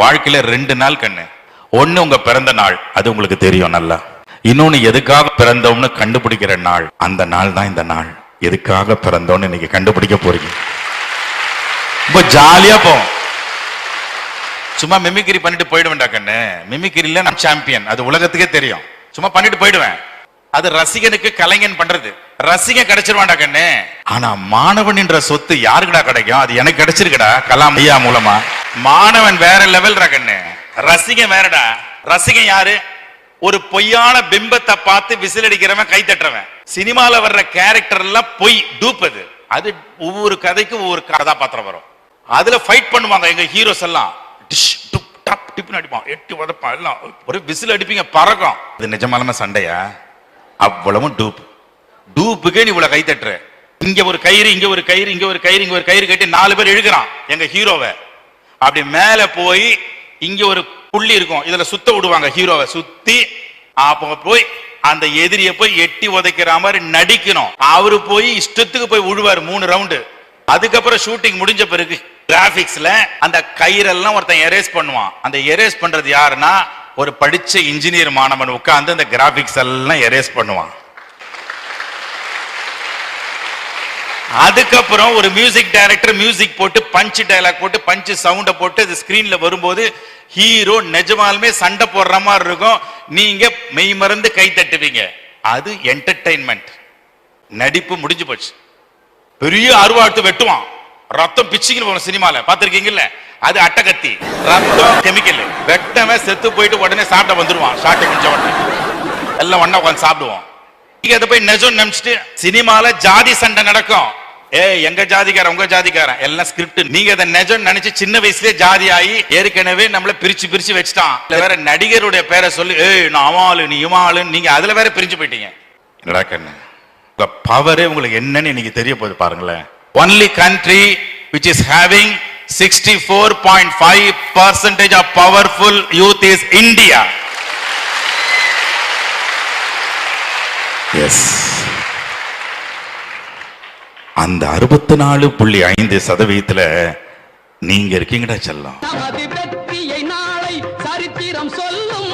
வாழ்க்கையில ரெண்டு நாள் கண்ணு. ஒண்ணு உங்க பிறந்த நாள் அது உங்களுக்கு தெரியும் நல்லா. இன்னொன்னு எதுக்காக பிறந்தோம்னு கண்டுபிடிக்கிற நாள்? அந்த நாள் தான் இந்த நாள். எதுக்காக பிறந்தோம்னு இன்னைக்கு கண்டுபிடிக்க போறீங்க? ரொம்ப ஜாலியா போவோம் சும்மா மிமிகிரி பண்ணிட்டு போயிடுவேன்டா கண்ணு. மிமிக்ரில நான் சாம்பியன் அது உலகத்துக்கே தெரியும். சும்மா பண்ணிட்டு போயிடுவேன். அது ரசிகனுக்கு கலைஞன் பண்றது. ரசிகன் கிடைச்சிருவான்டா கண்ணு. ஆனா மாணவன் என்ற சொத்து யாருக்குடா கிடைக்கும்? அது எனக்கு கிடைச்சிருக்குடா. கலாம் ஐயா மூலமா. மாணவன் வேற லெவல் ரகண்ணு ரசிகன் வேறடா. ரசிகன் யாரு? ஒரு பொய்யான பிம்பத்தை பார்த்து விசில் அடிக்கிறவன் கை தட்டுறவன். சினிமால வர்ற கேரக்டர் எல்லாம் பொய் டூப் அது. அது ஒவ்வொரு கதைக்கும் ஒவ்வொரு கதாபாத்திரம் வரும். அதுல ஃபைட் பண்ணுவாங்க எங்க ஹீரோஸ் எல்லாம். டிஷ் டுப் டப் டிப்னு அடிப்பான். எட்டு உதப்பான் எல்லாம். ஒரு விசில் அடிப்பீங்க பறக்கும். இது நிஜமாலுமே சண்டையா? அவ்வளவும் டூப் டூப்புக்கே நீ இவ்வளவு கை தட்டுற. இங்க ஒரு கயிறு இங்க ஒரு கயிறு இங்க ஒரு கயிறு இங்க ஒரு கயிறு கட்டி நாலு பேர் இழுக்கிறான் எங்க ஹீரோவை அப்படி மேல போய் இங்க ஒரு புள்ளி இருக்கும். இதுல சுத்த விடுவாங்க ஹீரோவை. சுத்தி அப்ப போய் அந்த எதிரிய போய் எட்டி உதைக்கிற மாதிரி நடிக்கணும். அவரு போய் இஷ்டத்துக்கு போய் விழுவாரு மூணு ரவுண்டு அதுக்கப்புறம் ஷூட்டிங் முடிஞ்ச பிறகு கிராபிக்ஸ்ல அந்த கயிறெல்லாம் ஒருத்தன் எரேஸ் பண்ணுவான். அந்த எரேஸ் பண்றது யாருன்னா ஒரு படிச்ச இன்ஜினியர் மாணவன் உட்கார்ந்து அந்த கிராபிக்ஸ் எல்லாம் எரேஸ் பண்ணுவான். அதுக்கப்புறம் ஒரு மியூசிக் டைரக்டர் மியூசிக் போட்டு பஞ்ச் டைலாக் போட்டு பஞ்ச் சவுண்ட போட்டு அது ஸ்கிரீன்ல வரும்போது ஹீரோ நிஜமாலுமே சண்டை போடுற மாதிரி இருக்கும். நீங்க மெய் மறந்து கை தட்டுவீங்க. அது என்டர்டைன்மெண்ட் நடிப்பு முடிஞ்சு போச்சு. பெரிய அருவாட்டு வெட்டுவான். ரத்தம் பிச்சுக்கின்னு போன சினிமால. பாத்திருக்கீங்கல்ல அது அட்டகத்தி. ரத்தம் கெமிக்கல் வெட்டவன் செத்து போயிட்டு உடனே சாப்பிட வந்துருவான். ஷார்ட் முடிஞ்ச உடனே. எல்லாம் ஒன்னா உட்காந்து சாப்பிடுவோம். அதை போய் நெஜம் நினைச்சிட்டு சினிமால ஜாதி சண்டை நடக்கும். ஏ எங்க ஜாதிக்காரன் உங்க ஜாதிக்காரன்? எல்லாம் ஸ்கிரிப்ட் நீங்க அதை நெஜம் நினைச்சு சின்ன வயசுலயே ஜாதி ஆகி ஏற்கனவே நம்மள பிரிச்சு பிரிச்சு வச்சுட்டான். இதுல வேற நடிகருடைய பேரை சொல்லி ஏய் நான் அவாளு நீ இவாளு நீங்க அதுல வேற பிரிஞ்சு போயிட்டீங்க. என்னடா கண்ணு? உங்க பவரே உங்களுக்கு என்னன்னு இன்னைக்கு தெரிய போகுது பாருங்களேன். Only country which is having sixty four point five percentage of powerful youth is India yes அந்த அறுபத்தி நாலு புள்ளி ஐந்து சதவீதத்துல நீங்க இருக்கீங்கடா செல்லம். நாளை சரித்திரம் சொல்லும்